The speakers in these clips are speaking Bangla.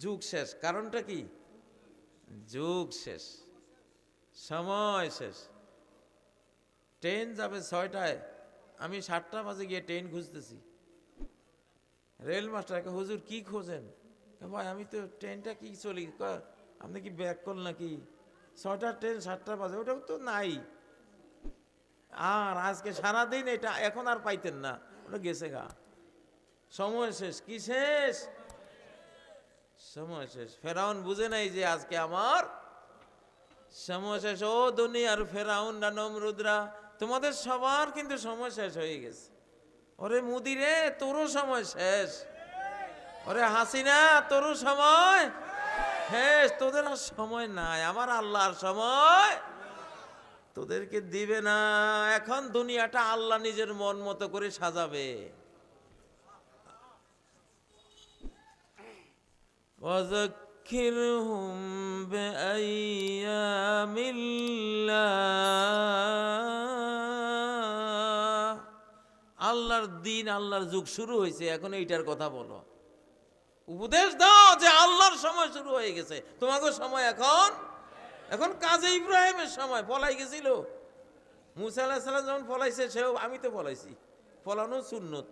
যুগ শেষ। কারণটা কি? যুগ শেষ। সময় শেষ। ট্রেন যাবে ছয়টায়। আমি সাতটা বাজে গিয়ে ট্রেন খুঁজতেছি। রেল মাস্টারকে, হুজুর, কি খোঁজেন? ভাই, আমি তো ট্রেনটা কি চলি? আপনি কি ব্যাক করল নাকি? ছয়টার ট্রেন, সাতটা বাজে। ওটাও তো নাই। আর আজকে সারাদিন এটা, এখন আর পাইতেন না। ওটা গেছে গা। সময় শেষ। কি শেষ? সময় শেষ ফেরাউন বুঝে নাই যে আজকে আমার সময় শেষ ও দুনিয়ার ফেরাউন না নমরুদরা, তোমাদের সবার কিন্তু সময় শেষ হয়ে গেছে। ওরে মুদিরে তোরও সময় শেষ। ওরে হাসিনা, তোরও সময় শেষ। তোদের আর সময় নাই, আমার আল্লাহর সময় তোদেরকে দিবে না। এখন দুনিয়াটা আল্লাহ নিজের মন মতো করে সাজাবে। وذكرهم بأيام الله আল্লাহর দিন আল্লাহর যুগ শুরু হয়েছে এখন এইটার কথা বলো উপদেশ দাও যে আল্লাহর সময় শুরু হয়ে গেছে তোমাকে সময় এখন এখন কাজে ইব্রাহিমের সময় পলাই গেছিল মুসা আলাহ সাল্লাম যখন পলাইছে সেও আমি তো পলাইছি পলানো সুন্নত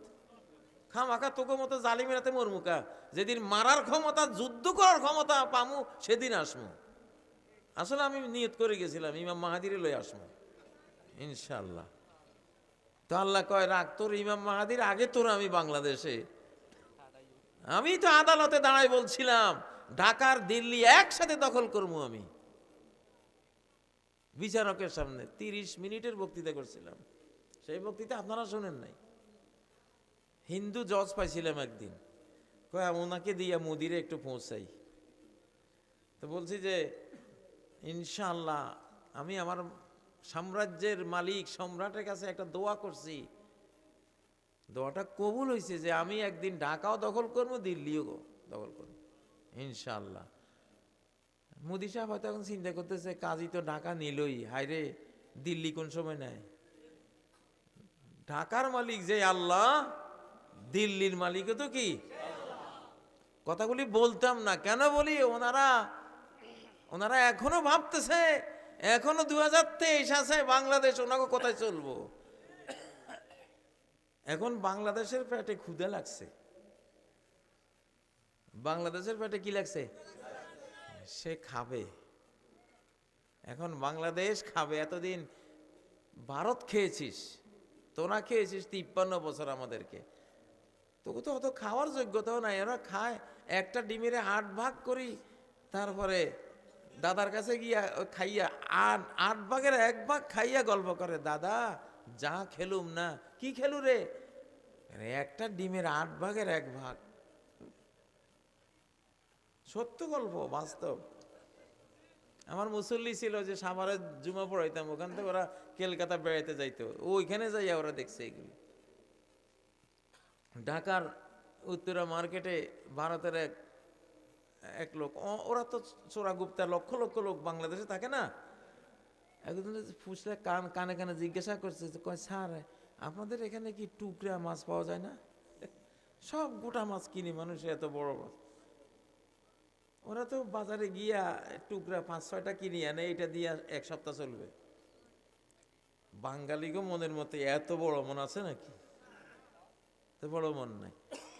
খামাখা তোকে মতো জালিমেরাতে মরমুকা যেদিন মারার ক্ষমতা, যুদ্ধ করার ক্ষমতা পামু, সেদিন আসমু। আসলে আমি নিয়ত করে গেছিলাম, ইমাম মাহাদিরে লই আসমু। ইনশাল্লাহ তো আল্লাহ কয়, রাখ, তোর ইমাম মাহাদির আগে তোর আমি বাংলাদেশে। আমি তো আদালতে দাঁড়াই বলছিলাম, ঢাকার, দিল্লি একসাথে দখল করব আমি। বিচারকের সামনে তিরিশ মিনিটের বক্তৃতা করছিলাম। সেই বক্তৃতা আপনারা শোনেন নাই। হিন্দু জজ পাইছিলাম একদিন। কয়, ওনাকে দিয়া মোদিরে একটু পৌঁছাই। তো বলছি যে ইনশাল্লাহ আমি আমার সাম্রাজ্যের মালিক, সম্রাটের কাছে একটা দোয়া করছি। দোয়াটা কবুল হয়েছে যে, আমি একদিন ঢাকাও দখল করব, দিল্লিও দখল করব। ইনশাল্লাহ মোদি সাহেব হয়তো এখন চিন্তা করতেছে কাজী তো ঢাকা নিলই। হায়রে, দিল্লি কোন সময় নেয়? ঢাকার মালিক যে আল্লাহ দিল্লির মালিকও তো কি? কথাগুলি বলতাম না। কেন বলি? ওনারা ওনারা এখনও ভাবতেছে, এখনও দু হাজার তেইশ আছে, বাংলাদেশ, ওনাকে কোথায় চলবো? এখন বাংলাদেশের পেটে ক্ষুদে লাগছে। বাংলাদেশের পেটে কি লাগছে? সে খাবে। এখন বাংলাদেশ খাবে। এতদিন ভারত খেয়েছিস, তোরা খেয়েছিস তিপ্পান্ন বছর আমাদেরকে। তোকে তো অত খাওয়ার যোগ্যতাও নাই। ওরা খায়, একটা ডিমের আট ভাগ করি, তারপরে দাদার কাছে গিয়া খাইয়া আট আট ভাগের এক ভাগ খাইয়া গল্প করে, দাদা, যা খেলুম না। কি খেলু রে? একটা ডিমের আট ভাগের এক ভাগ। সত্য গল্প, বাস্তব। আমার মুসল্লি ছিল যে সামারে জুমা পড়াইতাম, ওখান থেকে ওরা কলকাতা বেড়াইতে যাইতো। ওইখানে যাইয়া ওরা দেখছে এগুলি। ঢাকার উত্তরা মার্কেটে ভারতের এক এক লোক। ওরা তো চোরা গুপ্তা, লক্ষ লক্ষ লোক বাংলাদেশে থাকে না। একদিন ফুসলে কান, কানে কানে জিজ্ঞাসা করছে কয়, স্যার, আপনাদের এখানে কি টুকরা মাছ পাওয়া যায় না? সব গোটা মাছ কিনি মানুষ, এত বড় মাছ। ওরা তো বাজারে গিয়া টুকরা পাঁচ, ছয়টা কিনি আনে, এটা দিয়ে এক সপ্তাহ চলবে। বাঙালিগো মনের মতো এত বড় মন আছে নাকি? তো বড় মন নাই।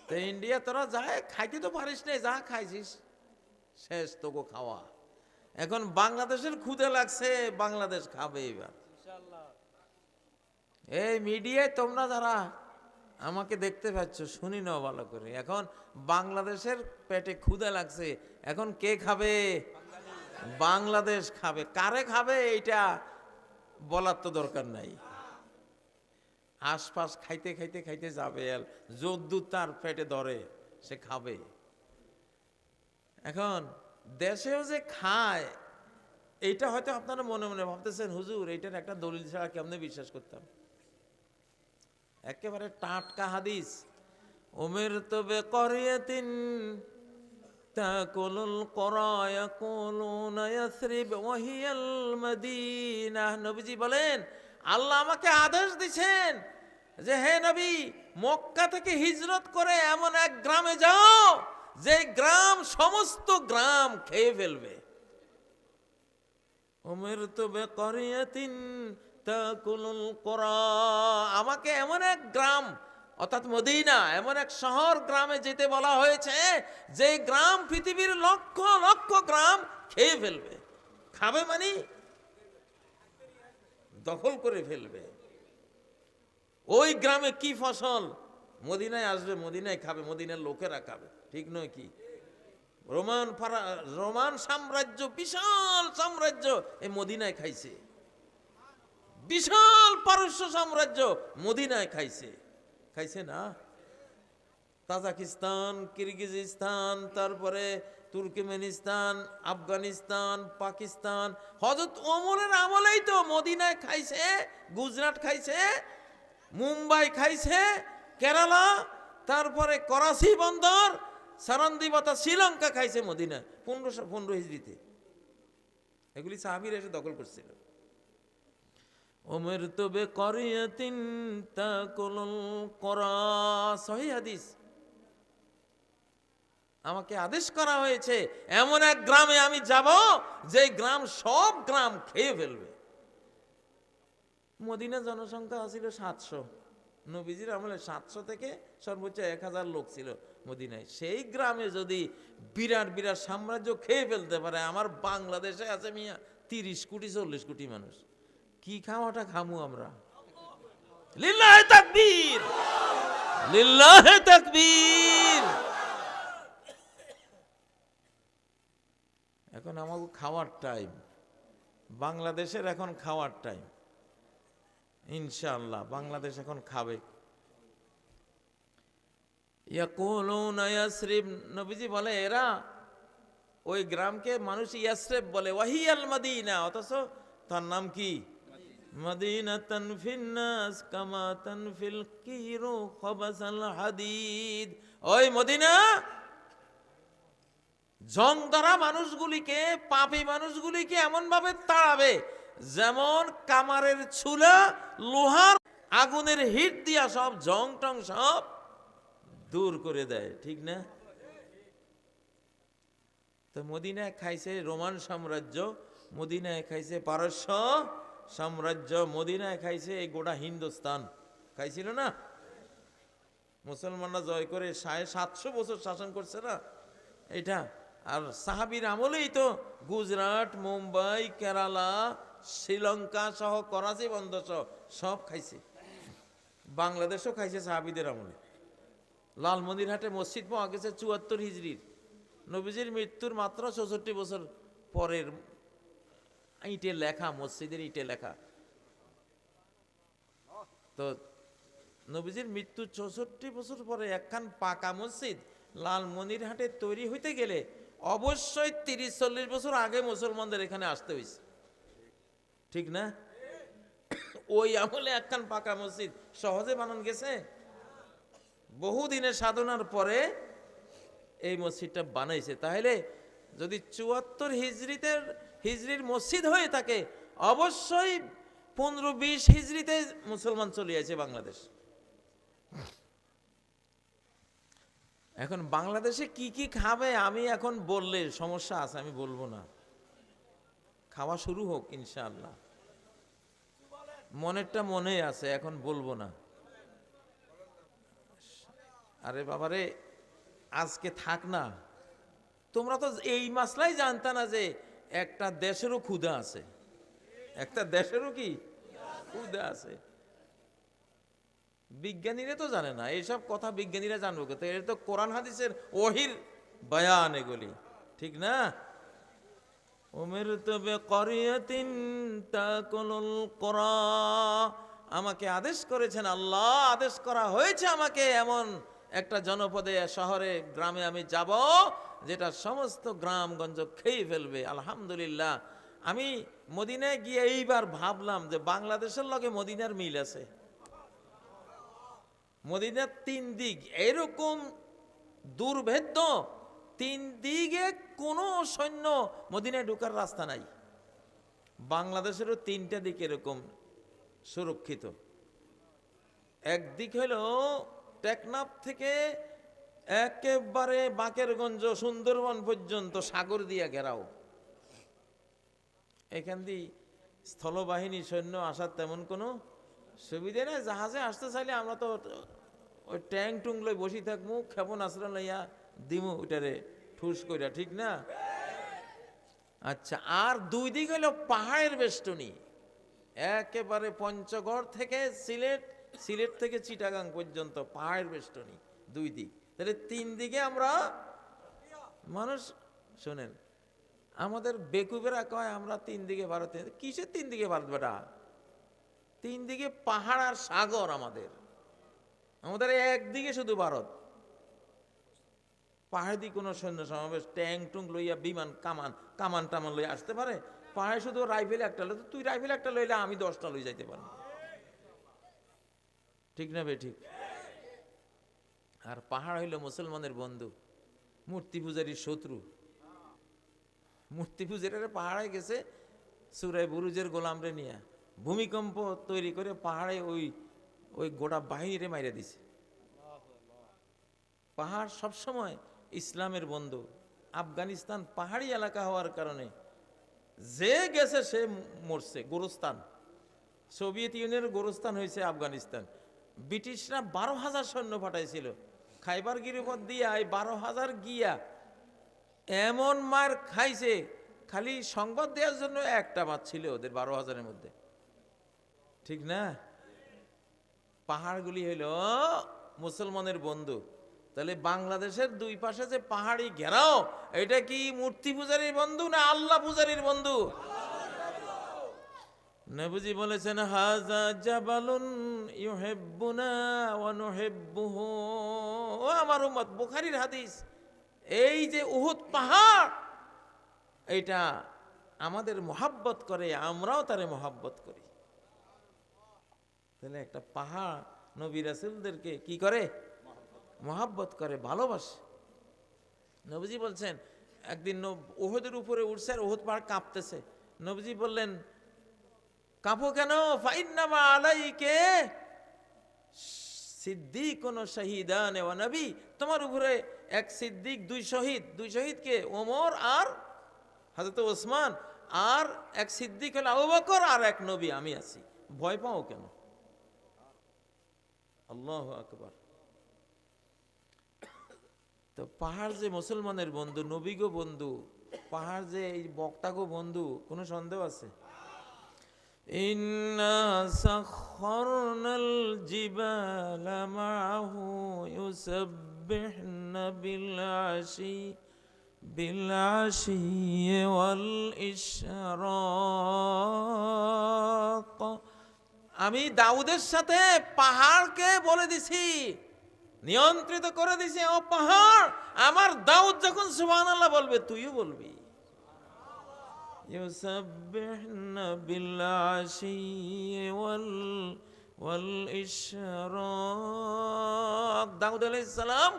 তো ইন্ডিয়া তোরা যায় খাইতে তো পারিস নাই যা খাইছিস, শেষ তোকে খাওয়া। এখন বাংলাদেশের ক্ষুদে লাগছে, বাংলাদেশ খাবে এবার। এই মিডিয়ায় তোমরা যারা আমাকে দেখতে পাচ্ছ, শুনি নাও ভালো করে। এখন বাংলাদেশের পেটে ক্ষুদে লাগছে, এখন কে খাবে? বাংলাদেশ খাবে। কারে খাবে, এইটা বলার তো দরকার নাই। আশপাশ খাইতে খাইতে খাইতে যাবে। আর যদ্দূর তার পেটে ধরে, সে খাবে। এখন দেশেও যে খায়, এইটা হয়তো আপনারা মনে মনে ভাবতেছেন, হুজুর, এইটার একটা দলিল ছাড়া কেমনে বিশ্বাস করতাম? একেবারে টাটকা হাদিস। ওমের তবে করিয়াতিন ইয়াসরিব ওয়া হিয়াল মদিনা। নবীজি বলেন আল্লাহ আমাকে আদেশ দিছেন যে, হে নবী, মক্কা থেকে হিজরত করে এমন এক গ্রামে যাও, যে গ্রাম সমস্ত গ্রাম খেয়ে ফেলবে। ওমের তো বেকরিয়াতিন আমাকে এমন এক গ্রাম, অর্থাৎ মদিনা, এমন এক শহর গ্রামে যেতে বলা হয়েছে, যে গ্রাম পৃথিবীর লক্ষ লক্ষ গ্রাম খেয়ে ফেলবে। খাবে মানে দখল করে ফেলবে। ওই গ্রামে কি ফসল? মদিনায় আসবে, মদিনায় খাবে, মদিনার লোকেরা খাবে। ঠিক নয় কি? রোমান রোমান সাম্রাজ্য, বিশাল সাম্রাজ্য এই মদিনায় খাইছে। বিশাল পারস্য সাম্রাজ্য মদিনায় খাইছে। খাইছে না? তাজাকিস্তান, কিরগিজিস্তান, তারপরে তুর্কমেনিস্তান, আফগানিস্তান, পাকিস্তান হজরত ওমরের আমলেই তো মদিনায় খাইছে, গুজরাট খাইছে, মুম্বাই খাইছে, কেরালা, তারপরে করাচি বন্দর, সারান্দিবতা শ্রীলঙ্কা খাইছে মদিনায় পনেরোশো পনেরো হিজড়িতে। এগুলি সাহাবির এসে দখল করছিল। ওমের তবে করিয়াতিন তাকুলুল করা সহি হাদিস। আমাকে আদেশ করা হয়েছে, এমন এক গ্রামে আমি যাব যে গ্রাম সব গ্রাম খেয়ে ফেলবে। মদিনা জনসংখ্যা ছিল সাতশো। নবীজির আমলে সাতশো থেকে সর্বোচ্চ এক হাজার লোক ছিল মদিনায়। সেই গ্রামে যদি বিরাট বিরাট সাম্রাজ্য খেয়ে ফেলতে পারে, আমার বাংলাদেশে আছে মিয়া তিরিশ কোটি, চল্লিশ কোটি মানুষ। কি খাওয়াটা খামু আমরা? লিল্লাহে তাকবীর! লিল্লাহে তাকবীর! এখন আমাকে খাওয়ার টাইম বাংলাদেশের এখন খাওয়ার টাইম ইনশাআল্লাহ, বাংলাদেশ এখন খাবে। ইয়াসরিব, নবীজি বলে, এরা ওই গ্রামকে মানুষ ইয়াসরিব বলে, ওয়াহিয়াল মদিনা, অথচ তার নাম কি? মদিনা তানফিন নাস কামা তানফিল কিরু খবাসাল হাদিদ। ওই মদিনা জং ধরা মানুষগুলিকে, পাপী মানুষগুলিকে এমন ভাবে তাড়াবে যেমন কামারের ছুলা, লোহার আগুনের হিট দিয়া সব জং টং সব দূর করে দেয়, ঠিক না? তো মদিনায় খাইছে রোমান সাম্রাজ্য, মদিনায় খাইছে পারস্য সাম্রাজ্য, মদিনায় খাইছে এই গোটা হিন্দুস্তান। খাইছিল না? মুসলমানরা জয় করে সাড়ে সাতশো বছর শাসন করছে না? এটা আর সাহাবির আমলেই তো গুজরাট, মুম্বাই, কেরালা, শ্রীলঙ্কা সহ করাচি বন্ধ সহ সব খাইছে। বাংলাদেশও খাইছে সাহাবিদের আমলে। লালমন্দিরহাটে মসজিদ পাওয়া গেছে চুয়াত্তর হিজড়ির। নবীজির মৃত্যুর মাত্র চৌষট্টি বছর পরের ইটে লেখা, মসজিদের ইটে লেখা। তো নবীজির মৃত্যু চৌষট্টি বছর পরে একখান পাকা মসজিদ লালমনিরহাটে তৈরি হইতে গেলে অবশ্যই তিরিশ, চল্লিশ বছর আগে মুসলমানদের এখানে আসতে হয়েছে। ঠিক না? ওই আমলে একখান পাকা মসজিদ। সহজে বানান গেছে? বহুদিনের সাধনার পরে এই মসজিদটা বানাইছে। তাহলে যদি চুয়াত্তর হিজড়িতে, হিজড়ির মসজিদ হয়ে থাকে, অবশ্যই পনেরো, বিশ হিজড়িতে মুসলমান চলে আছে বাংলাদেশ। এখন বাংলাদেশে কি কি খাবে আমি এখন বললে সমস্যা আছে, আমি বলব না। খাওয়া শুরু হোক ইনশাআল্লাহ। মনেরটা মনে আছে, এখন বলব না। আরে বাবারে, আজকে থাক না। তোমরা তো এই মাসলাই জানতা না যে একটা দেশেরও ক্ষুধা আছে। একটা দেশেরও কি? ক্ষুধা আছে। বিজ্ঞানীরা তো জানে না, এইসব কথা বিজ্ঞানীরা জানব তো এর তো কোরআন হাদিসের ওহির বয়ান এগুলি, ঠিক না? উমের কোরা আমাকে আদেশ করেছেন আল্লাহ, আদেশ করা হয়েছে আমাকে এমন একটা জনপদে, শহরে, গ্রামে আমি যাব, যেটা সমস্ত গ্রামগঞ্জ খেয়ে ফেলবে, আলহামদুলিল্লাহ। আমি মদিনায় গিয়ে এইবার ভাবলাম যে বাংলাদেশের লগে মদিনার মিল আছে। মদিনার তিন দিক, এরকম দুর্ভেদ্য তিন দিকে কোনো সৈন্য মদিনায় ঢুকার রাস্তা নাই। বাংলাদেশেরও তিনটা দিক এরকম সুরক্ষিত। একদিক হলো টেকনাফ থেকে একেবারে বাকেরগঞ্জ, সুন্দরবন পর্যন্ত সাগর দিয়া ঘেরাও। এখান দিয়ে স্থলবাহিনী সৈন্য আসার তেমন কোনো সুবিধে নেই, জাহাজে আসতে চাইলে আমরা তো ওই ট্যাং টুং লই বসি খেপন আশ্রয় লইয়া দিমু ওইটারে ঠুস কইরা, ঠিক না? আচ্ছা আর দুই দিক হলো পাহাড়ের বেষ্টনী। একেবারে পঞ্চগড় থেকে সিলেট সিলেট থেকে চিটাগাং পর্যন্ত পাহাড়ের বেষ্টনী, দুই দিক। তাহলে তিন দিকে আমরা, মানুষ, শোনেন, আমাদের বেকুবেরা কয়, আমরা তিন দিকে ভারতে কিসের তিন দিকে ভারত বেটা? তিন দিকে পাহাড় আর সাগর আমাদের। আমাদের একদিকে শুধু ভারত। পাহাড়ি কোনো সৈন্য সমাবেশ, ট্যাং টুং লইয়া বিমান, কামান কামান টামান লইয়া আসতে পারে। পাহাড়ে শুধু রাইফেল একটা লই তুই রাইফেল একটা লইলে আমি দশটা লই যাইতে পারি ঠিক না বে, ঠিক? আর পাহাড় হইল মুসলমানের বন্ধু, মূর্তি পূজারীর শত্রু। মূর্তি পূজারের পাহাড়ে গেছে সুরাই বুরুজের গোলামরে নিয়ে। ভূমিকম্প তৈরি করে পাহাড়ে ওই ওই গোটা বাহিনীরে মাইরে দিছে। পাহাড় সবসময় ইসলামের বন্ধু। আফগানিস্তান পাহাড়ি এলাকা হওয়ার কারণে যে গেছে সে মরছে গোরস্তান সোভিয়েত ইউনিয়নের গোরস্তান হয়েছে আফগানিস্তান। ব্রিটিশরা বারো হাজার সৈন্য পাঠাইছিল। খাইবার গিরিপথ দিয়া এই বারো হাজার গিয়া এমন মার খাইছে, খালি সংবাদ দেওয়ার জন্য একটা মাছ ছিল ওদের বারো হাজারের মধ্যে। ঠিক না? পাহাড়গুলি হইল, মুসলমানের বন্ধু। তাহলে বাংলাদেশের দুই পাশে যে পাহাড়ি ঘেরাও, এটা কি মূর্তি পূজারীর বন্ধু না আল্লাহ পূজারীর বন্ধু? নবজি বলেছেন, হাজা জাবালুন ইউহিব্বুনা ওয়া নুহিব্বুহু। ও আমার উম্মত, বুখারীর হাদিস, এই যে উহুদ পাহাড় এইটা আমাদের মোহাব্বত করে, আমরাও তারে মোহাব্বত করি। তাহলে একটা পাহাড় নবী রাসুলদেরকে কি করে? মোহাব্বত করে, ভালোবাসে। নবীজি বলছেন, একদিন ওহদের উপরে উঠছে আর ওহদ পাহাড় কাঁপতেছে। নবীজি বললেন, কাঁপো কেন? ফাইন্নামা আলাইকে সিদ্দিক কোন শহীদান ও নবী। তোমার উপরে এক সিদ্দিক, দুই শহীদ। দুই শহীদকে ওমর আর হযরত ওসমান, আর এক সিদ্দিক হলো আবু বকর, আর এক নবী আমি আছি। ভয় পাও কেন? আল্লাহ আকবার তো পাহাড় যে মুসলমানের বন্ধু নবীগো বন্ধু পাহাড় যে এই বক্তাগো বন্ধু কোনো সন্দেহ আছে إنا سخرنا الجبال معه يسبحن بالعشي بالعشي والإشراق আমি দাউদের সাথে পাহাড়কে বলে দিছি নিয়ন্ত্রিত করে দিছি ও পাহাড় আমার দাউদ যখন সুবহানাল্লাহ বলবে তুইও বলবি يسبحن بالعشي وال والإشراق দাউদ আলাইহিস সালাম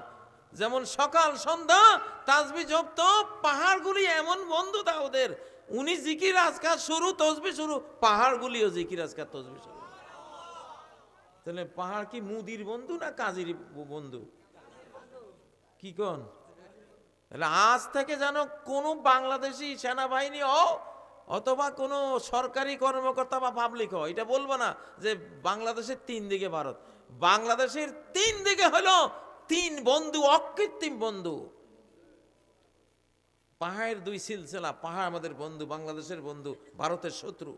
যেমন সকাল সন্ধ্যা তাসবি জপত পাহাড়গুলি এমন বন্ধু দাউদের উনি জিকির আজকার শুরু তসবি শুরু পাহাড়গুলিও জিকির আজকার তসবি শুরু তাহলে পাহাড় কি মুদির বন্ধু না কাজীর বন্ধু? কি কোন? তাহলে আজ থেকে যেন কোনো বাংলাদেশি সেনাবাহিনী ও অথবা কোনো সরকারি কর্মকর্তা বা পাবলিক হয় এটা বলব না যে বাংলাদেশের তিন দিকে ভারত, বাংলাদেশের তিন দিকে হলো তিন বন্ধু, অকৃত্রিম বন্ধু। পাহাড়ের দুই সিলসিলা, পাহাড় আমাদের বন্ধু, বাংলাদেশের বন্ধু, ভারতের শত্রু।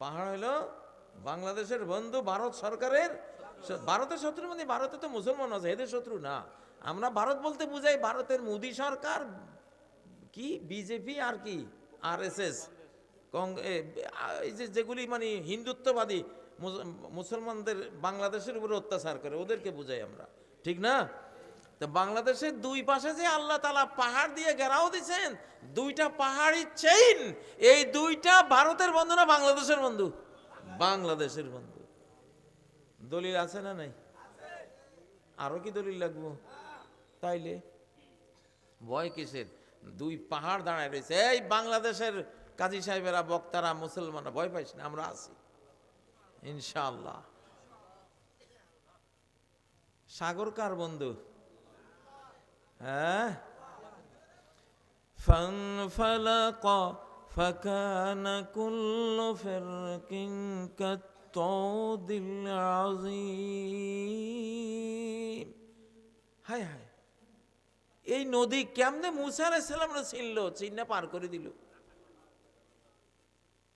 পাহাড় হলো বাংলাদেশের বন্ধু ভারত সরকারের, ভারতের শত্রু মানে ভারতে তো মুসলমান আছে, এদের শত্রু না। আমরা ভারত বলতে বুঝাই ভারতের মোদী সরকার, কি? বিজেপি আর কি? আর এস এস যেগুলি মানে হিন্দুত্ববাদী মুসলমানদের বাংলাদেশের উপরে অত্যাচার করে, ওদেরকে বুঝাই আমরা। ঠিক না? তো বাংলাদেশের দুই পাশে যে আল্লাহ তালা পাহাড় দিয়ে ঘেরাও দিচ্ছেন দুইটা পাহাড়ি চেইন এই দুইটা ভারতের বন্ধু না বাংলাদেশের বন্ধু? বাংলাদেশের বন্ধু দলিল আছে না নাই আরো কি দলিল লাগবো তাইলে ভয় কিসের দুই পাহাড় দাঁড়ায় রয়েছে এই বাংলাদেশের কাজী সাহেবেরা বক্তারা মুসলমানরা ভয় পাইস না আমরা আছি ইনশাআল্লাহ সাগর কার বন্ধু হ্যাঁ فانفلق فكان كل فرق كالطود العظيم হায় হায় এই নদী কেমনে মুসা আলাইসাল্লামরা ছিল চিন্না পার করে দিল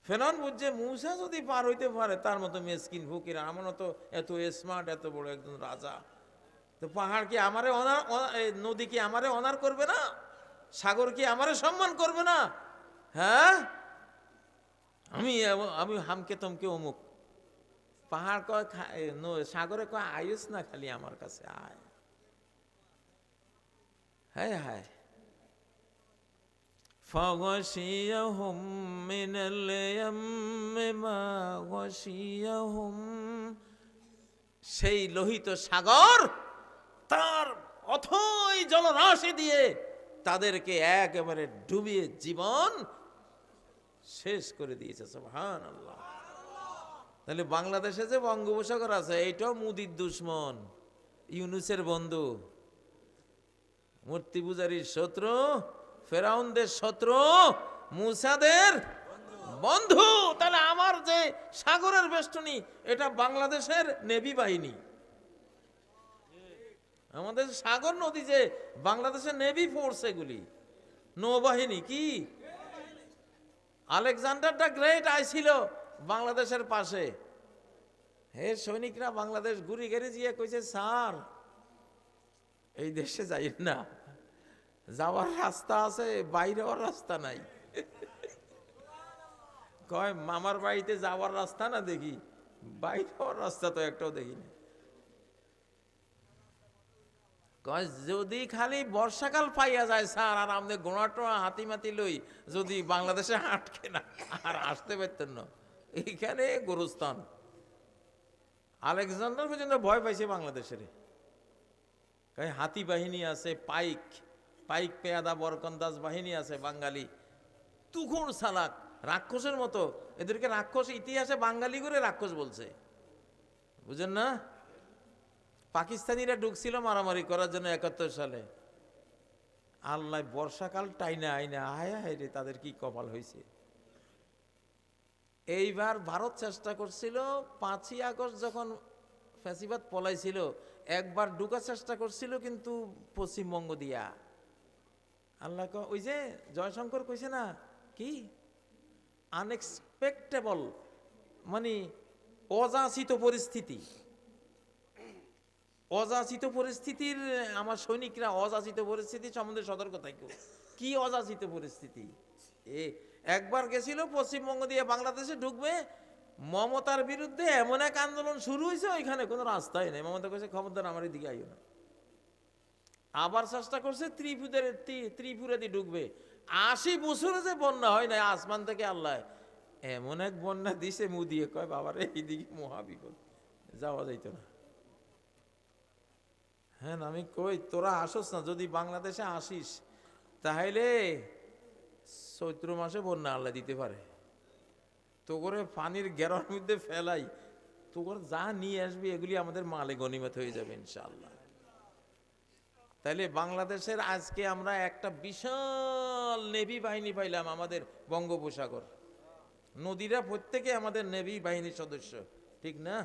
ফেরান বুঝছে মুসা যদি পার হইতে পারে তার মতো মেসকিন ফকির আমার তো এত স্মার্ট এত বড় একজন রাজা তো পাহাড় কি আমারে অনার অনা- এ, নদী কি আমারে অনার করবে না সাগর কি আমারে সম্মান করবে না হ্যাঁ আমি এব- আমি হামকে তমকে অমুক পাহাড় কয় খা- এ, ন- সাগরে কয় আয়ুস না খালি আমার কাছে আয় হায় হায় فغشيهم من اليم ما غشيهم সেই লোহিত সাগর তার অথই জলরাশি দিয়ে তাদেরকে একেবারে ডুবিয়ে জীবন শেষ করে দিয়েছে সুবহান আল্লাহ তাহলে বাংলাদেশে যে বঙ্গোপসাগর আছে এইটাও মুদির দুশ্মন, ইউনুসের বন্ধু। মূর্তি পূজারীর শত্রু, ফেরাউনদের শত্রু, মুসাদের বন্ধু। তাহলে আমার যে সাগরের বেষ্টনী, এটা বাংলাদেশের নেভি বাহিনী। আমাদের সাগর নদী যে বাংলাদেশের নেভি ফোর্স এগুলি। নৌবাহিনী কি? আলেকজান্ডার দ্য গ্রেট আইছিল বাংলাদেশের পাশে। হে সৈনিকরা, বাংলাদেশ ঘুরি গেড়ে গিয়ে কইছে, স্যার, এই দেশে যাই না। যাওয়ার রাস্তা আছে, বাইরে হওয়ার রাস্তা নাই। কয়, মামার বাড়িতে যাওয়ার রাস্তা না দেখি? বাইরে হওয়ার রাস্তা তো একটাও দেখিনি। কয়, যদি খালি বর্ষাকাল পাইয়া যায় স্যার, আর আমাদের গোড়া টোড়া হাতি মাতি লই যদি বাংলাদেশে আটকে না, আর আসতে পারতেন না। এইখানে গোরস্থান। আলেকজান্ডার পর্যন্ত ভয় পাইছে বাংলাদেশের। হাতি বাহিনী আছে, পাইক পাইক পেয়াদা বরকন্দাজ বাহিনী আছে বাঙালি। তুখুর সালাক, রাক্ষসের মতো। এদেরকে রাক্ষস ইতিহাসে বাঙালি করে রাক্ষস বলছে। বুঝেন না? পাকিস্তানিরা ঢুকছিল মারামারি করার জন্য একাত্তর সালে। আল্লাহ বর্ষাকাল টাইনা আইনা আয় হায় রে, তাদের কি কপাল হয়েছে এইবার ভারত চেষ্টা করছিল, পাঁচই আগস্ট যখন ফ্যাসিবাদ পলাইছিল, একবার ঢুকার চেষ্টা করছিল কিন্তু পশ্চিমবঙ্গ দিয়া। আল্লাহ ওই যে জয়শঙ্কর কইছে না, কি? আনএক্সপেক্টেবল মানে অযাচিত পরিস্থিতি। অযাচিত পরিস্থিতির, আমার সৈনিকরা অযাচিত পরিস্থিতি সম্বন্ধে সতর্ক থাকবে কি অযাচিত পরিস্থিতি? এ, একবার গেছিল পশ্চিমবঙ্গ দিয়ে বাংলাদেশে ঢুকবে, মমতার বিরুদ্ধে এমন এক আন্দোলন শুরু হয়েছে, ওইখানে কোনো রাস্তাই নেই। মমতা কইছে, খবরদার, আমার দিকে আইও না। আবার চেষ্টা করছে ত্রিপুরের ত্রিপুরা দিয়ে ঢুকবে। আশি বছরে যে বন্যা হয় না আসমান থেকে আল্লাহ, এমন এক বন্যা দিছে মু দিয়ে কয়, বাবারে, এইদিকে মহাবিপদ। যাওয়া যাইতো না। হ্যাঁ আমি কই, তোরা আসস না, যদি বাংলাদেশে আসিস, তাহলে চৈত্র মাসে বন্যা আল্লাহ দিতে পারে। তো করে পানির গেরার মধ্যে ফেলাই তো করে যা নিয়ে আসবি, এগুলি আমাদের মালে গনিমত হয়ে যাবে ইনশাল্লাহ তাইলে বাংলাদেশের আজকে আমরা একটা বিশাল নেভি বাহিনী পাইলাম আমাদের বঙ্গোপসাগর। নদীরা প্রত্যেকে আমাদের নেভি বাহিনীর সদস্য, ঠিক না?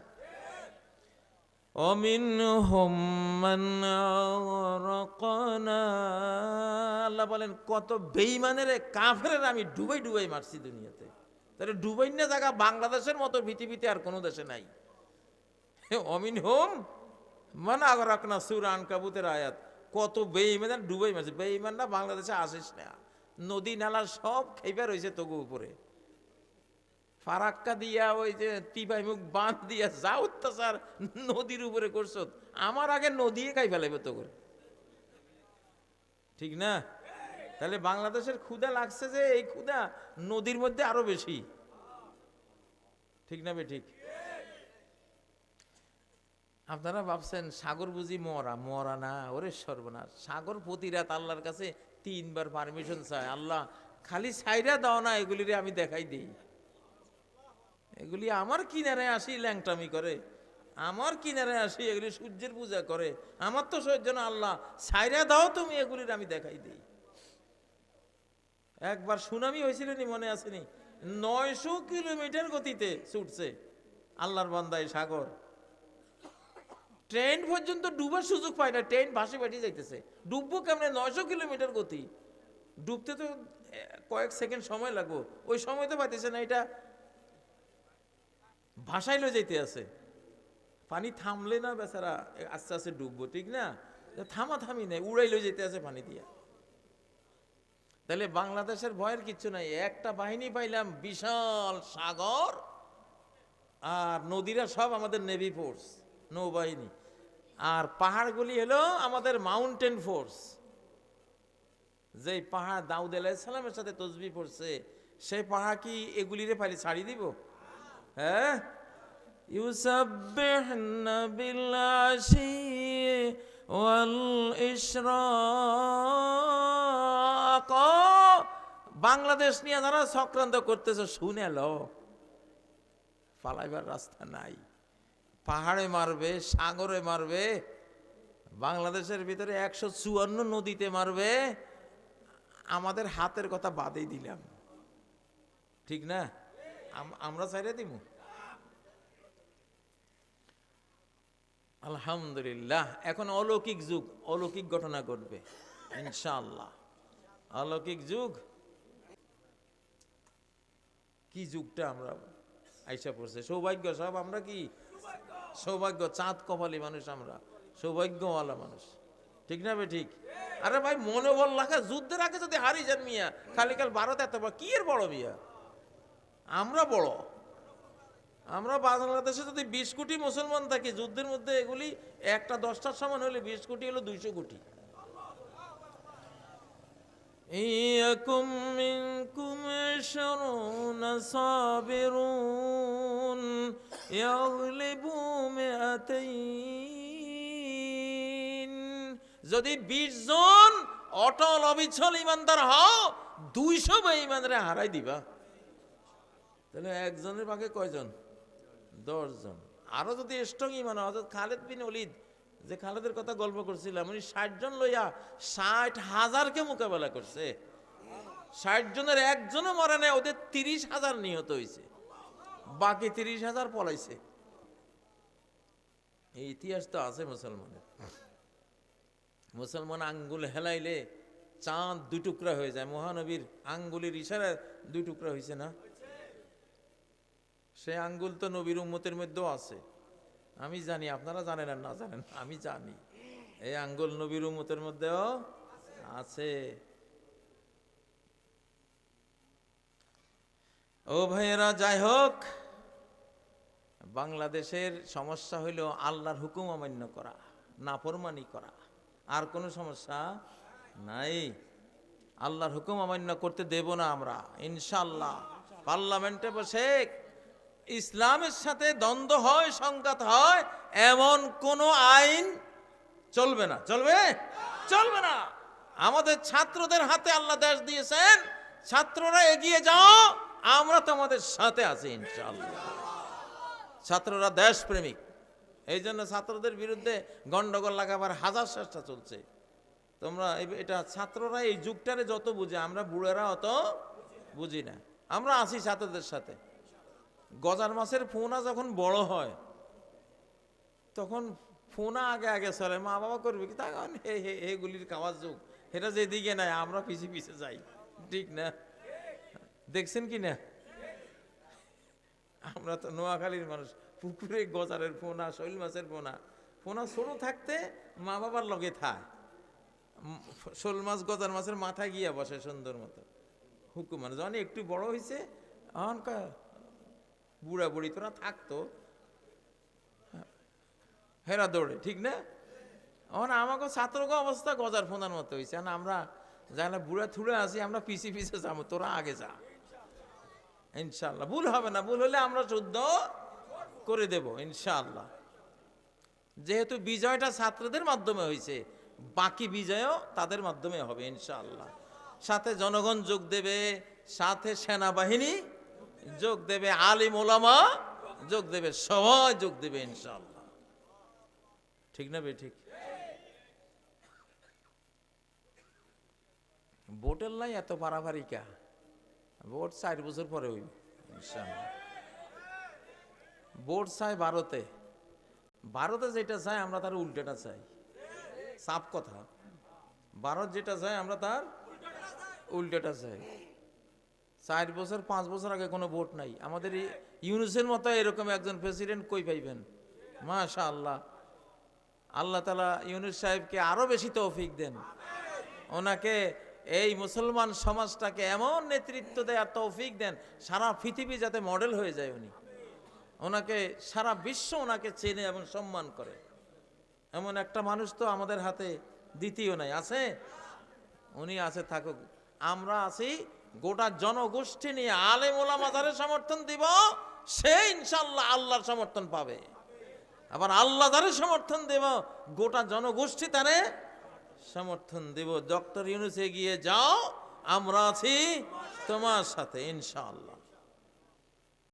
আল্লাহ বলেন, কত বেঈমানের কাফের আমি ডুবাই ডুবাই মারছি দুনিয়াতে। তাহলে ডুবাই না জায়গা, বাংলাদেশের মতো পৃথিবীতে আর কোনো দেশে নাই। অমিন হোম মানে মান আগরাকনা সুর আন কাবুতের আয়াত। কত বেঈমান ডুবাই মারছে। না বাংলাদেশে আসিস না। নদী নালা সব খেপে রয়েছে তবু উপরে। ফারাক্কা দিয়া ওই যে টিপাই মুখ বাঁধ দিয়া যা অত্যাচার নদীর উপরে করছ। আমার আগে নদী খাই ফেলাইবে তো করে। ঠিক না? তাহলে বাংলাদেশের ক্ষুদা লাগছে যে এই ক্ষুদা নদীর মধ্যে আরও বেশি। ঠিক না বে, ঠিক? আপনারা ভাবছেন সাগর বুঝি মরা মরা না, ওরে সর্বনাশ। সাগর প্রতি রাত আল্লাহর কাছে তিনবার পারমিশন চায়। আল্লাহ, খালি সাইরা দাও না, এগুলিরে আমি দেখাই দিই। এগুলি আমার কিনারে আসি ল্যাংটামি করে, আমার কিনারে আসি এগুলি সূর্যের পূজা করে, আমার তো সহ্য না, আল্লাহ সাইরা দাও তুমি এগুলির আমি দেখাই দিই। একবার সুনামি হয়েছিল নি, মনে আসেনি নয়শো কিলোমিটার গতিতে ছুটছে আল্লাহর বান্দায় সাগর। ট্রেন পর্যন্ত ডুবার সুযোগ পায় না, ট্রেন ভাসে ভাসি যাইতেছে। ডুববো কেমনে? নয়শো কিলোমিটার গতি। ডুবতে তো কয়েক সেকেন্ড সময় লাগবো। ওই সময় তো পাইতেছে না, এটা লয়ে যাইতে আছে। পানি থামলে না বেচারা আস্তে আস্তে ডুববো ঠিক না? থামা থামি নেই উড়াই লয়ে যেতে আছে পানি দিয়া। তাহলে বাংলাদেশের ভয়ের কিচ্ছু নাই, একটা বাহিনী পাইলাম, বিশাল সাগর, আর নদীরা সব আমাদের নেভি ফোর্স নৌবাহিনী। আর পাহাড়গুলি হলো আমাদের মাউন্টেন ফোর্স যে পাহাড় দাউদ আলাইসালামের সাথে তসবি পড়ছে, সেই পাহাড় কি এগুলিরে পাইলে ছাড়ি দিব? হ্যাঁ يسبحن بالعشي والإشراق বাংলাদেশ নিয়ে যারা চক্রান্ত করতেছে শুনে লো পালাইবার রাস্তা নাই পাহাড়ে মারবে সাগরে মারবে বাংলাদেশের ভিতরে একশো চুয়ান্ন নদীতে মারবে আমাদের হাতের কথা বাদেই দিলাম ঠিক না আম- আমরা চাইলে দিব আলহামদুলিল্লাহ, এখন অলৌকিক যুগ, অলৌকিক ঘটনা ঘটবে, ইনশাআল্লাহ। অলৌকিক যুগ? কি যুগটা আমরা আইসা পড়ছে? সৌভাগ্য, সব আমরা কি? সৌভাগ্য, চাঁদ কপালি মানুষ আমরা, সৌভাগ্যওয়ালা মানুষ। ঠিক না বে ঠিক? আরে ভাই, মনোবল রাখা, যুদ্ধের আগে যদি হারি যান মিয়া, খালি কাল ভারত এত কি এর বড় মিয়া? আমরা বড় আমরা বাংলাদেশে যদি বিশ কোটি মুসলমান থাকি যুদ্ধের মধ্যে এগুলি একটা দশটার সমান হলে বিশ কোটি হলো দুইশো কোটি إيكم منكم عشرون صابرون يغلبوا مئتين যদি বিশ জন অটল অবিচল ইমানদার হও দুইশো বেঈমানরে হারাই দিবা তাহলে একজনের পাকে কয়জন? দশজন। আরও যদি স্ট্রং ইমান হযরত খালেদ বিন অলিদ যে খালেদের কথা গল্প করছিলাম, উনি ষাট জন লইয়া ষাট হাজারকে মোকাবেলা করছে। ষাট জনের একজনও মরে নেয় ওদের তিরিশ হাজার নিহত হয়েছে বাকি তিরিশ হাজার পলাইছে। এই ইতিহাস তো আছে মুসলমানের। মুসলমান আঙ্গুল হেলাইলে চাঁদ দুই টুকরা হয়ে যায়। মহানবীর আঙ্গুলের ইশারায় দুই টুকরা হয়েছে না? সে আঙ্গুল তো নবীর উম্মতের মধ্যেও আছে। আমি জানি, আপনারা জানেন আর না জানেন, আমি জানি। এই আঙ্গুল নবীর উম্মতের মধ্যেও আছে। ও ভাইয়েরা, যাই হোক, বাংলাদেশের সমস্যা হইল আল্লাহর হুকুম অমান্য করা, নাফরমানি করা। আর কোনো সমস্যা নাই। আল্লাহর হুকুম অমান্য করতে দেব না আমরা ইনশাল্লাহ পার্লামেন্টে বসে ইসলামের সাথে দ্বন্দ্ব হয়, সংঘাত হয়, এমন কোনো আইন চলবে না। চলবে? চলবে না। আমাদের ছাত্রদের হাতে আল্লাহ দেশ দিয়েছেন, ছাত্ররা এগিয়ে যাও, আমরা তোমাদের সাথে আছি ইনশাল্লাহ ছাত্ররা দেশপ্রেমিক। এই জন্য ছাত্রদের বিরুদ্ধে গন্ডগোল লাগাবার হাজার চেষ্টা চলছে। তোমরা এটা ছাত্ররা এই যুগটারে যত বুঝে, আমরা বুড়েরা অত বুঝি না। আমরা আছি ছাত্রদের সাথে। গজার মাছের ফোনা যখন বড় হয়, তখন ফোনা আগে আগে চলে, মা বাবা করবে কি? তখন হে হে এগুলির খাওয়ার যুগ এটা যেদিকে নাই, আমরা পিছে পিছে যাই। ঠিক না? দেখছেন কি না? আমরা তো নোয়াখালীর মানুষ, পুকুরে গজারের ফোনা, শৈল মাছের ফোনা ফোনা ছোট থাকতে মা বাবার লগে থায়। শোল মাছ গজার মাছের মাথায় গিয়া বসে সুন্দর মতো। হুকুম মানে যখন একটু বড় হয়েছে এখনকার বুড়া বুড়ি তোরা থাকতো। হেরা দৌড়ে, ঠিক না? এখন আমাকে ছাত্রকে অবস্থা, গজার ফোনার মতো হয়েছে এখন আমরা যারা বুড়া থুড়ে আছি আমরা পিছি পিছে যাব, তোরা আগে যা। ইনশাল্লাহ ভুল হবে না, ভুল হলে আমরা শুদ্ধ করে দেব ইনশাল্লাহ যেহেতু বিজয়টা ছাত্রদের মাধ্যমে হয়েছে বাকি বিজয়ও তাদের মাধ্যমে হবে ইনশাল্লাহ সাথে জনগণ যোগ দেবে, সাথে সেনাবাহিনী যোগ দেবে আলিম ওলামা, যোগ দেবে সবাই, যোগ দেবে ইনশাল্লাহ ঠিক না বে, ঠিক? ভোটের লাই এত পারাপারি কা? ভোট চার বছর পরে হইব, ইনশাআল্লাহ। ভোট চাই ভারতে। ভারতে যেটা চাই আমরা তার উল্টেটা চাই। সাপ কথা। ভারত যেটা চাই আমরা তার উল্টেটা চাই। চার বছর, পাঁচ বছর আগে কোনো ভোট নাই। আমাদের ইউনুসের মতো এরকম একজন প্রেসিডেন্ট কই পাইবেন? মাশা আল্লাহ আল্লাহ তালা ইউনুস সাহেবকে আরও বেশি তৌফিক দেন। ওনাকে এই মুসলমান সমাজটাকে এমন নেতৃত্ব দেয়ার তৌফিক দেন, সারা পৃথিবী যাতে মডেল হয়ে যায় উনি। ওনাকে সারা বিশ্ব ওনাকে চেনে এবং সম্মান করে। এমন একটা মানুষ তো আমাদের হাতে দ্বিতীয় নাই। আছে? উনি আছে, থাকুক। আমরা আছি গোটা জনগোষ্ঠী নিয়ে আলেম ওলামা যারা সমর্থন দিব, সে ইনশাল্লাহ আল্লাহর সমর্থন পাবে। আবার আল্লাহ যারা সমর্থন দেব, গোটা জনগোষ্ঠী তারে সমর্থন দেব। ডক্টর ইউনুসে গিয়ে যাও, আমরা আছি তোমার সাথে ইনশাআল্লাহ।